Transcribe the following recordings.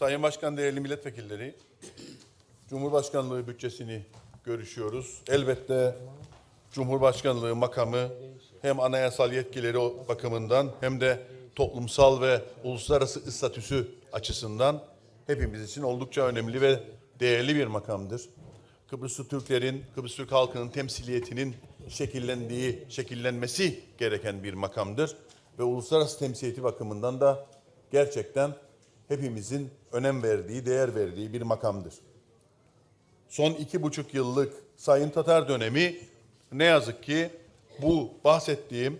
Sayın Başkan, değerli milletvekilleri, Cumhurbaşkanlığı bütçesini görüşüyoruz. Elbette Cumhurbaşkanlığı makamı hem anayasal yetkileri bakımından hem de toplumsal ve uluslararası statüsü açısından hepimiz için oldukça önemli ve değerli bir makamdır. Kıbrıslı Türklerin, Kıbrıs Türk halkının temsiliyetinin şekillendiği, şekillenmesi gereken bir makamdır. Ve uluslararası temsiliyeti bakımından da gerçekten hepimizin önem verdiği, değer verdiği bir makamdır. Son iki buçuk yıllık Sayın Tatar dönemi ne yazık ki bu bahsettiğim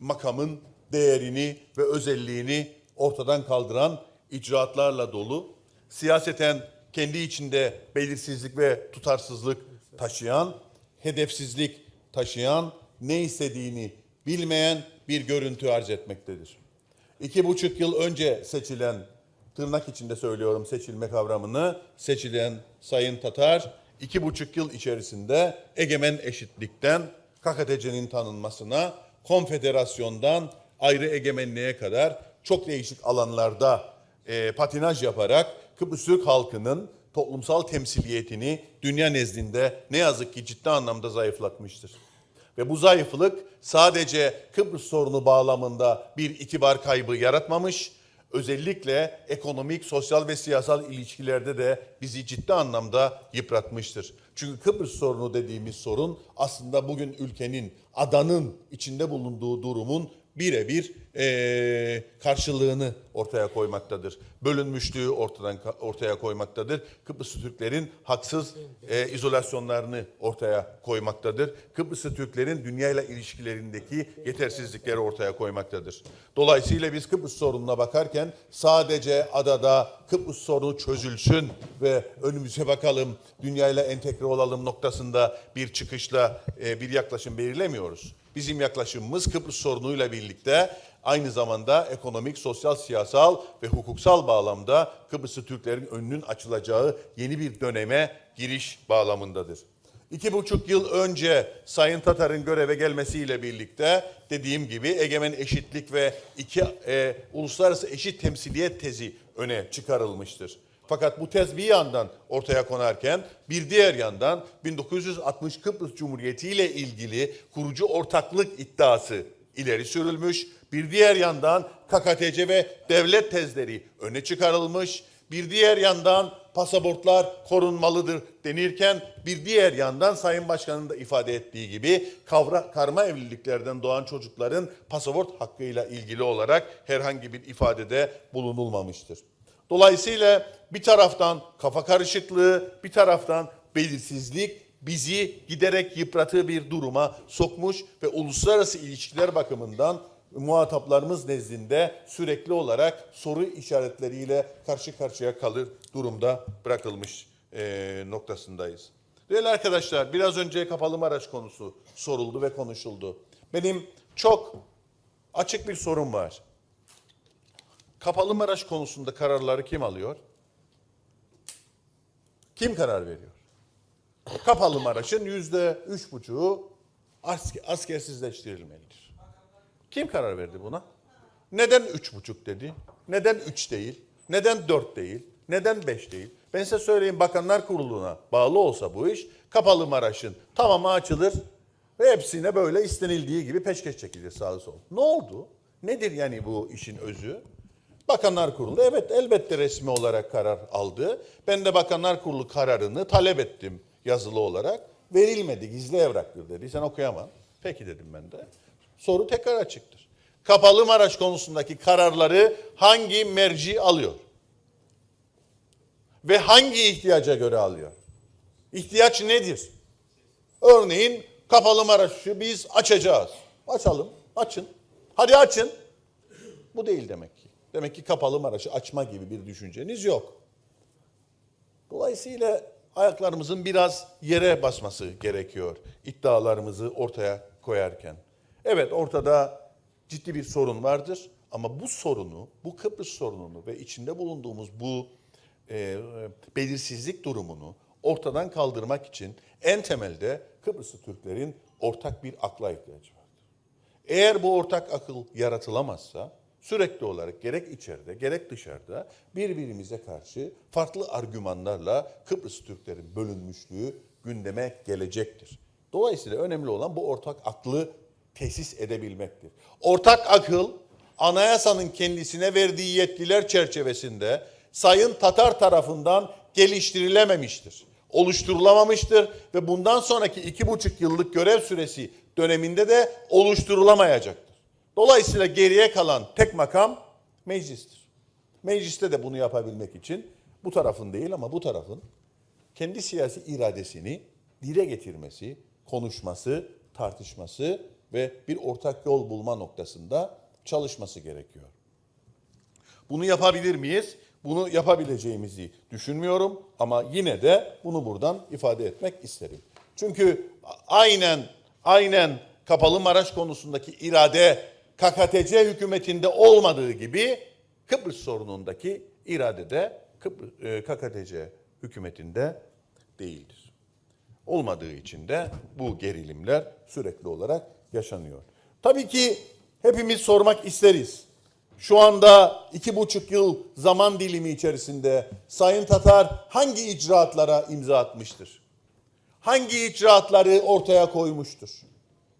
makamın değerini ve özelliğini ortadan kaldıran icraatlarla dolu, siyaseten kendi içinde belirsizlik ve tutarsızlık taşıyan, hedefsizlik taşıyan, ne istediğini bilmeyen bir görüntü arz etmektedir. İki buçuk yıl önce seçilen, tırnak içinde söylüyorum seçilme kavramını, seçilen Sayın Tatar, iki buçuk yıl içerisinde egemen eşitlikten KKTC'nin tanınmasına, konfederasyondan ayrı egemenliğe kadar çok değişik alanlarda e, patinaj yaparak Kıbrıs Türk halkının toplumsal temsiliyetini dünya nezdinde ne yazık ki ciddi anlamda zayıflatmıştır. Ve bu zayıflık sadece Kıbrıs sorunu bağlamında bir itibar kaybı yaratmamış, özellikle ekonomik, sosyal ve siyasal ilişkilerde de bizi ciddi anlamda yıpratmıştır. Çünkü Kıbrıs sorunu dediğimiz sorun aslında bugün ülkenin, adanın içinde bulunduğu durumun birebir eee, karşılığını ortaya koymaktadır. Bölünmüşlüğü ortadan ortaya koymaktadır. Kıbrıslı Türklerin haksız eee, izolasyonlarını ortaya koymaktadır. Kıbrıslı Türklerin dünyayla ilişkilerindeki yetersizlikleri ortaya koymaktadır. Dolayısıyla biz Kıbrıs sorununa bakarken sadece adada Kıbrıs sorunu çözülsün ve önümüze bakalım dünyayla entegre olalım noktasında bir çıkışla eee, bir yaklaşım belirlemiyoruz. Bizim yaklaşımımız Kıbrıs sorunuyla birlikte aynı zamanda ekonomik, sosyal, siyasal ve hukuksal bağlamda Kıbrıslı Türklerin önünün açılacağı yeni bir döneme giriş bağlamındadır. İki buçuk yıl önce Sayın Tatar'ın göreve gelmesiyle birlikte dediğim gibi egemen eşitlik ve iki e, uluslararası eşit temsiliyet tezi öne çıkarılmıştır. Fakat bu tez bir yandan ortaya konarken bir diğer yandan 1960 Kıbrıs Cumhuriyeti ile ilgili kurucu ortaklık iddiası ileri sürülmüş. Bir diğer yandan KKTC ve devlet tezleri öne çıkarılmış. Bir diğer yandan pasaportlar korunmalıdır denirken bir diğer yandan Sayın Başkan'ın da ifade ettiği gibi kavra, karma evliliklerden doğan çocukların pasaport hakkıyla ilgili olarak herhangi bir ifadede bulunulmamıştır. Dolayısıyla bir taraftan kafa karışıklığı, bir taraftan belirsizlik bizi giderek yıprattığı bir duruma sokmuş ve uluslararası ilişkiler bakımından muhataplarımız nezdinde sürekli olarak soru işaretleriyle karşı karşıya kalır durumda bırakılmış eee, noktasındayız. Değerli arkadaşlar biraz önce kapalı Maraş konusu soruldu ve konuşuldu. Benim çok açık bir sorum var. Kapalı Maraş konusunda kararları kim alıyor? Kim karar veriyor? Kapalı Maraş'ın yüzde üç buçuğu asker, askersizleştirilmelidir. Kim karar verdi buna? Neden üç buçuk dedi? Neden üç değil? Neden dört değil? Neden beş değil? Ben size söyleyeyim Bakanlar Kurulu'na bağlı olsa bu iş Kapalı Maraş'ın tamamı açılır ve hepsine böyle istenildiği gibi peşkeş çekilir sağ sol. Ne oldu? Nedir yani bu işin özü? Bakanlar Kurulu evet elbette resmi olarak karar aldı. Ben de Bakanlar Kurulu kararını talep ettim yazılı olarak. Verilmedi gizli evraktır dedi. Sen okuyamam. Peki dedim ben de. Soru tekrar açıktır. Kapalı Maraş konusundaki kararları hangi merci alıyor? Ve hangi ihtiyaca göre alıyor? İhtiyaç nedir? Örneğin Kapalı Maraş'ı biz açacağız. Açalım, açın. Hadi açın. Bu değil demek. Demek ki Kapalı Maraş'ı açma gibi bir düşünceniz yok. Dolayısıyla ayaklarımızın biraz yere basması gerekiyor iddialarımızı ortaya koyarken. Evet ortada ciddi bir sorun vardır ama bu sorunu, bu Kıbrıs sorununu ve içinde bulunduğumuz bu e, belirsizlik durumunu ortadan kaldırmak için en temelde Kıbrıslı Türklerin ortak bir akla ihtiyacı vardır. Eğer bu ortak akıl yaratılamazsa sürekli olarak gerek içeride gerek dışarıda birbirimize karşı farklı argümanlarla Kıbrıs Türklerin bölünmüşlüğü gündeme gelecektir. Dolayısıyla önemli olan bu ortak aklı tesis edebilmektir. Ortak akıl anayasanın kendisine verdiği yetkiler çerçevesinde Sayın Tatar tarafından geliştirilememiştir. Oluşturulamamıştır ve bundan sonraki iki buçuk yıllık görev süresi döneminde de oluşturulamayacaktır. Dolayısıyla geriye kalan tek makam meclistir. Mecliste de bunu yapabilmek için bu tarafın değil ama bu tarafın kendi siyasi iradesini dile getirmesi, konuşması, tartışması ve bir ortak yol bulma noktasında çalışması gerekiyor. Bunu yapabilir miyiz? Bunu yapabileceğimizi düşünmüyorum ama yine de bunu buradan ifade etmek isterim. Çünkü aynen aynen Kapalı Maraş konusundaki irade KKTC hükümetinde olmadığı gibi Kıbrıs sorunundaki irade de Kıbrıs, e, KKTC hükümetinde değildir. Olmadığı için de bu gerilimler sürekli olarak yaşanıyor. Tabii ki hepimiz sormak isteriz. Şu anda iki buçuk yıl zaman dilimi içerisinde Sayın Tatar hangi icraatlara imza atmıştır? Hangi icraatları ortaya koymuştur?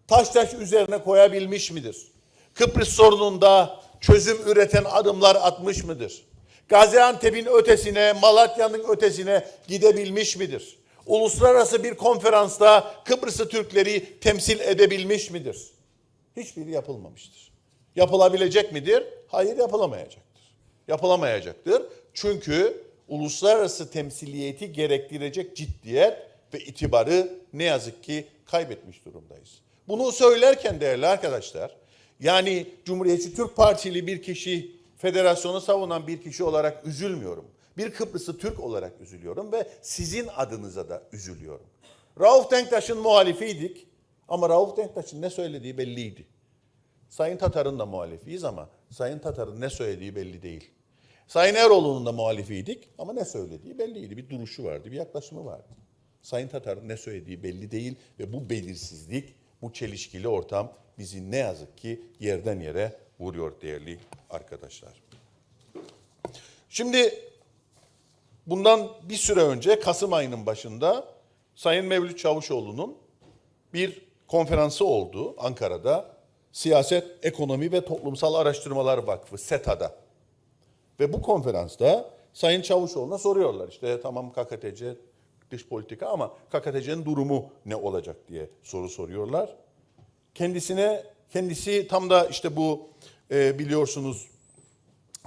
Taş taş üzerine koyabilmiş midir? Kıbrıs sorununda çözüm üreten adımlar atmış mıdır? Gaziantep'in ötesine, Malatya'nın ötesine gidebilmiş midir? Uluslararası bir konferansta Kıbrıs'ı Türkleri temsil edebilmiş midir? Hiçbiri yapılmamıştır. Yapılabilecek midir? Hayır yapılamayacaktır. Yapılamayacaktır. Çünkü uluslararası temsiliyeti gerektirecek ciddiyet ve itibarı ne yazık ki kaybetmiş durumdayız. Bunu söylerken değerli arkadaşlar, yani Cumhuriyetçi Türk Partili bir kişi, federasyonu savunan bir kişi olarak üzülmüyorum. Bir Kıbrıslı Türk olarak üzülüyorum ve sizin adınıza da üzülüyorum. Rauf Denktaş'ın muhalifiydik ama Rauf Denktaş'ın ne söylediği belliydi. Sayın Tatar'ın da muhalifiyiz ama Sayın Tatar'ın ne söylediği belli değil. Sayın Eroğlu'nun da muhalifiydik ama ne söylediği belliydi. Bir duruşu vardı, bir yaklaşımı vardı. Sayın Tatar'ın ne söylediği belli değil ve bu belirsizlik, bu çelişkili ortam bizi ne yazık ki yerden yere vuruyor değerli arkadaşlar. Şimdi bundan bir süre önce Kasım ayının başında Sayın Mevlüt Çavuşoğlu'nun bir konferansı oldu Ankara'da. Siyaset, Ekonomi ve Toplumsal Araştırmalar Vakfı SETA'da. Ve bu konferansta Sayın Çavuşoğlu'na soruyorlar işte tamam KKTC dış politika ama KKTC'nin durumu ne olacak diye soru soruyorlar. Kendisine kendisi tam da işte bu e, biliyorsunuz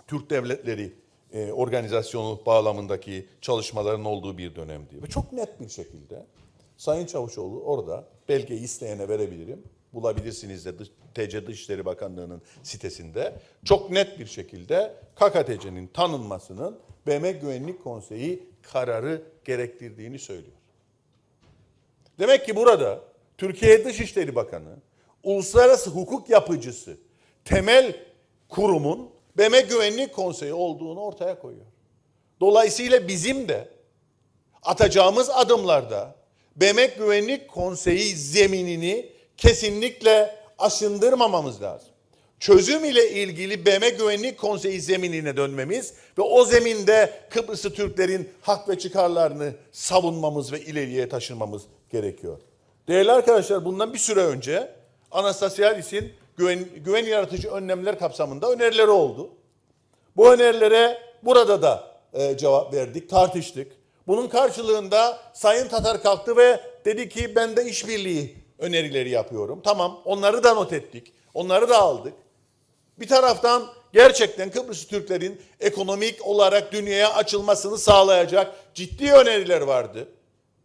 Türk Devletleri e, Organizasyonu bağlamındaki çalışmaların olduğu bir dönemdi. Ve çok net bir şekilde Sayın Çavuşoğlu orada belgeyi isteyene verebilirim. Bulabilirsiniz de TC Dışişleri Bakanlığı'nın sitesinde. Çok net bir şekilde KKTC'nin tanınmasının BM Güvenlik Konseyi kararı gerektirdiğini söylüyor. Demek ki burada Türkiye Dışişleri Bakanı, uluslararası hukuk yapıcısı, temel kurumun BM Güvenlik Konseyi olduğunu ortaya koyuyor. Dolayısıyla bizim de atacağımız adımlarda BM Güvenlik Konseyi zeminini kesinlikle aşındırmamamız lazım. Çözüm ile ilgili BM Güvenlik Konseyi zeminine dönmemiz ve o zeminde Kıbrıslı Türklerin hak ve çıkarlarını savunmamız ve ileriye taşımamız gerekiyor. Değerli arkadaşlar bundan bir süre önce Anastasiadis'in güven, güven yaratıcı önlemler kapsamında önerileri oldu. Bu önerilere burada da e, cevap verdik, tartıştık. Bunun karşılığında Sayın Tatar kalktı ve dedi ki ben de işbirliği önerileri yapıyorum. Tamam onları da not ettik, onları da aldık. Bir taraftan gerçekten Kıbrıs Türklerin ekonomik olarak dünyaya açılmasını sağlayacak ciddi öneriler vardı.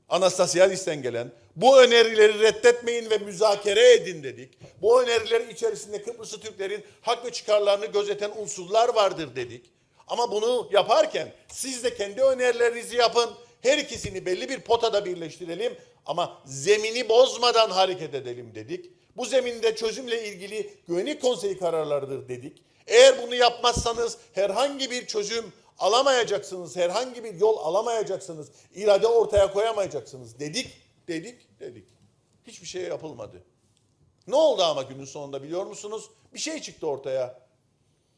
Anastasiadis'ten gelen. Bu önerileri reddetmeyin ve müzakere edin dedik. Bu öneriler içerisinde Kıbrıslı Türklerin hak ve çıkarlarını gözeten unsurlar vardır dedik. Ama bunu yaparken siz de kendi önerilerinizi yapın. Her ikisini belli bir potada birleştirelim ama zemini bozmadan hareket edelim dedik. Bu zeminde çözümle ilgili güvenlik konseyi kararlarıdır dedik. Eğer bunu yapmazsanız herhangi bir çözüm alamayacaksınız, herhangi bir yol alamayacaksınız, irade ortaya koyamayacaksınız dedik, dedik, dedik. Hiçbir şey yapılmadı. Ne oldu ama günün sonunda biliyor musunuz? Bir şey çıktı ortaya.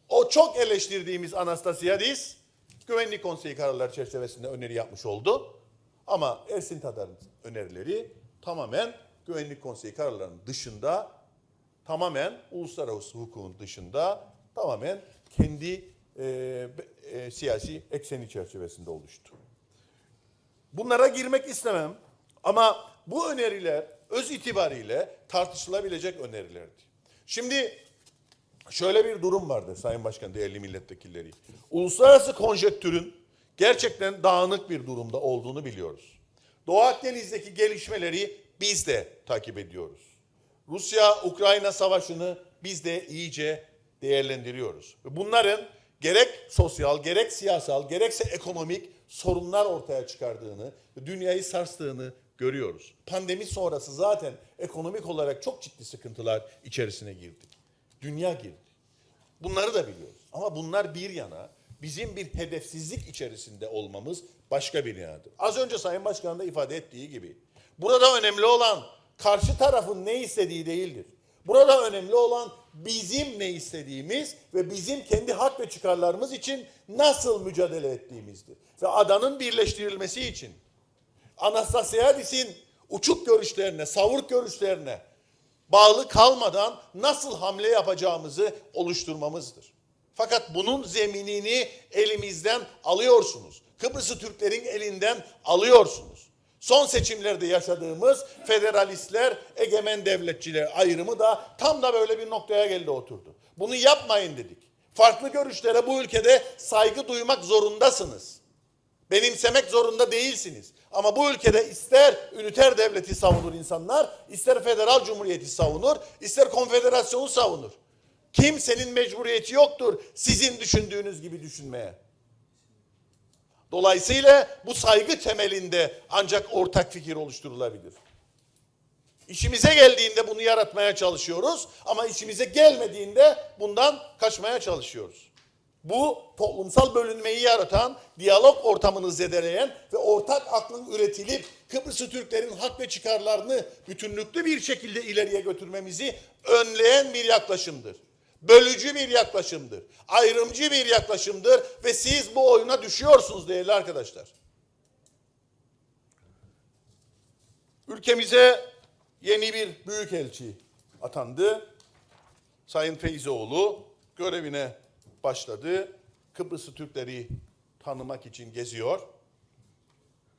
o çok eleştirdiğimiz Anastasiadis Güvenlik Konseyi kararları çerçevesinde öneri yapmış oldu. Ama Ersin Tadar'ın önerileri tamamen Güvenlik Konseyi kararlarının dışında, tamamen uluslararası hukukun dışında, tamamen kendi e, e, siyasi ekseni çerçevesinde oluştu. Bunlara girmek istemem ama bu öneriler öz itibariyle tartışılabilecek önerilerdi. Şimdi şöyle bir durum vardı Sayın Başkan, değerli milletvekilleri. Uluslararası konjektürün gerçekten dağınık bir durumda olduğunu biliyoruz. Doğu Akdeniz'deki gelişmeleri biz de takip ediyoruz. Rusya-Ukrayna savaşını biz de iyice değerlendiriyoruz. Bunların gerek sosyal, gerek siyasal, gerekse ekonomik sorunlar ortaya çıkardığını, dünyayı sarstığını görüyoruz. Pandemi sonrası zaten ekonomik olarak çok ciddi sıkıntılar içerisine girdik. Dünya girdi. Bunları da biliyoruz. Ama bunlar bir yana bizim bir hedefsizlik içerisinde olmamız başka bir yanadır. Az önce Sayın Başkan da ifade ettiği gibi burada önemli olan karşı tarafın ne istediği değildir. Burada önemli olan bizim ne istediğimiz ve bizim kendi hak ve çıkarlarımız için nasıl mücadele ettiğimizdir. Ve adanın birleştirilmesi için Anastasiadis'in uçuk görüşlerine, savurk görüşlerine bağlı kalmadan nasıl hamle yapacağımızı oluşturmamızdır. Fakat bunun zeminini elimizden alıyorsunuz. Kıbrıs'ı Türklerin elinden alıyorsunuz. Son seçimlerde yaşadığımız federalistler, egemen devletçiler ayrımı da tam da böyle bir noktaya geldi oturdu. Bunu yapmayın dedik. Farklı görüşlere bu ülkede saygı duymak zorundasınız benimsemek zorunda değilsiniz. Ama bu ülkede ister üniter devleti savunur insanlar, ister federal cumhuriyeti savunur, ister konfederasyonu savunur. Kimsenin mecburiyeti yoktur sizin düşündüğünüz gibi düşünmeye. Dolayısıyla bu saygı temelinde ancak ortak fikir oluşturulabilir. İşimize geldiğinde bunu yaratmaya çalışıyoruz ama işimize gelmediğinde bundan kaçmaya çalışıyoruz. Bu toplumsal bölünmeyi yaratan, diyalog ortamını zedeleyen ve ortak aklın üretilip Kıbrıs'ı Türklerin hak ve çıkarlarını bütünlüklü bir şekilde ileriye götürmemizi önleyen bir yaklaşımdır. Bölücü bir yaklaşımdır. Ayrımcı bir yaklaşımdır ve siz bu oyuna düşüyorsunuz değerli arkadaşlar. Ülkemize yeni bir büyükelçi atandı. Sayın Feyzoğlu görevine başladı. Kıbrıs'ı Türkleri tanımak için geziyor.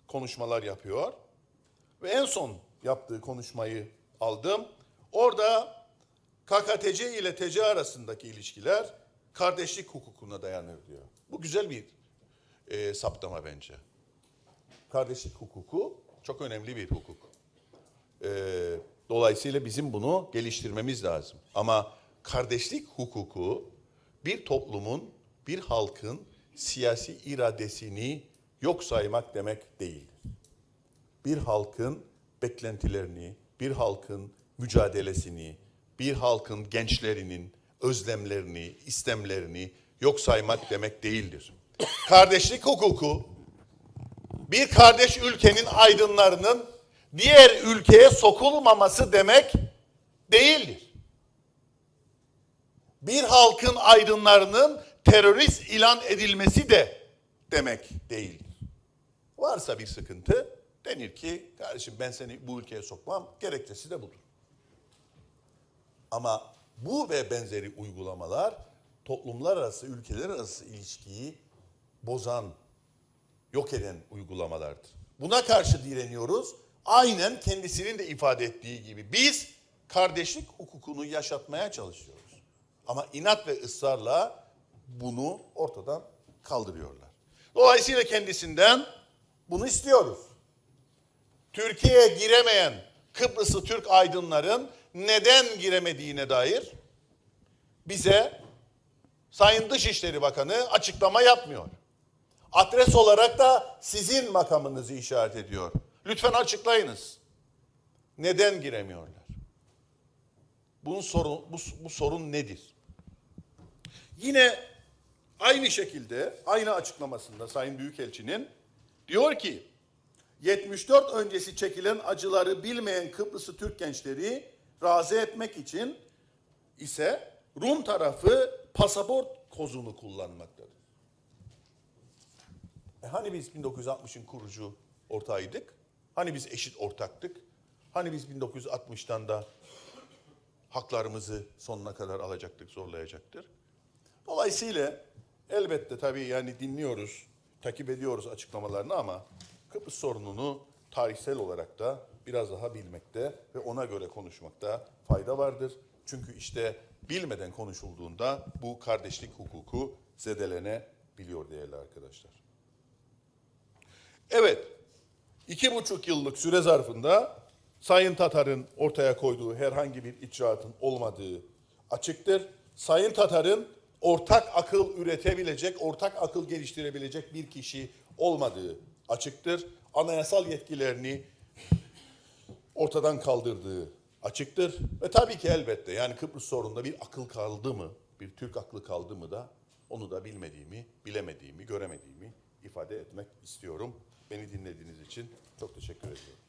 Konuşmalar yapıyor. Ve en son yaptığı konuşmayı aldım. Orada KKTC ile TC arasındaki ilişkiler kardeşlik hukukuna dayanır diyor. Bu güzel bir e, saptama bence. Kardeşlik hukuku çok önemli bir hukuk. Ee, dolayısıyla bizim bunu geliştirmemiz lazım. Ama kardeşlik hukuku bir toplumun, bir halkın siyasi iradesini yok saymak demek değildir. Bir halkın beklentilerini, bir halkın mücadelesini, bir halkın gençlerinin özlemlerini, istemlerini yok saymak demek değildir. Kardeşlik hukuku bir kardeş ülkenin aydınlarının diğer ülkeye sokulmaması demek değildir. Bir halkın aydınlarının terörist ilan edilmesi de demek değildir. Varsa bir sıkıntı denir ki kardeşim ben seni bu ülkeye sokmam gerekçesi de budur. Ama bu ve benzeri uygulamalar toplumlar arası, ülkeler arası ilişkiyi bozan, yok eden uygulamalardır. Buna karşı direniyoruz. Aynen kendisinin de ifade ettiği gibi biz kardeşlik hukukunu yaşatmaya çalışıyoruz. Ama inat ve ısrarla bunu ortadan kaldırıyorlar. Dolayısıyla kendisinden bunu istiyoruz. Türkiye'ye giremeyen Kıbrıslı Türk aydınların neden giremediğine dair bize Sayın Dışişleri Bakanı açıklama yapmıyor. Adres olarak da sizin makamınızı işaret ediyor. Lütfen açıklayınız. Neden giremiyorlar? Bunun sorun, bu, bu sorun nedir? Yine aynı şekilde aynı açıklamasında Sayın Büyükelçinin diyor ki 74 öncesi çekilen acıları bilmeyen Kıbrıslı Türk gençleri razı etmek için ise Rum tarafı pasaport kozunu kullanmaktadır. E hani biz 1960'ın kurucu ortağıydık? Hani biz eşit ortaktık? Hani biz 1960'tan da haklarımızı sonuna kadar alacaktık, zorlayacaktır? Dolayısıyla elbette tabii yani dinliyoruz, takip ediyoruz açıklamalarını ama Kıbrıs sorununu tarihsel olarak da biraz daha bilmekte ve ona göre konuşmakta fayda vardır. Çünkü işte bilmeden konuşulduğunda bu kardeşlik hukuku zedelenebiliyor değerli arkadaşlar. Evet, iki buçuk yıllık süre zarfında Sayın Tatar'ın ortaya koyduğu herhangi bir icraatın olmadığı açıktır. Sayın Tatar'ın ortak akıl üretebilecek, ortak akıl geliştirebilecek bir kişi olmadığı açıktır. Anayasal yetkilerini ortadan kaldırdığı açıktır. Ve tabii ki elbette yani Kıbrıs sorununda bir akıl kaldı mı, bir Türk aklı kaldı mı da onu da bilmediğimi, bilemediğimi, göremediğimi ifade etmek istiyorum. Beni dinlediğiniz için çok teşekkür ediyorum.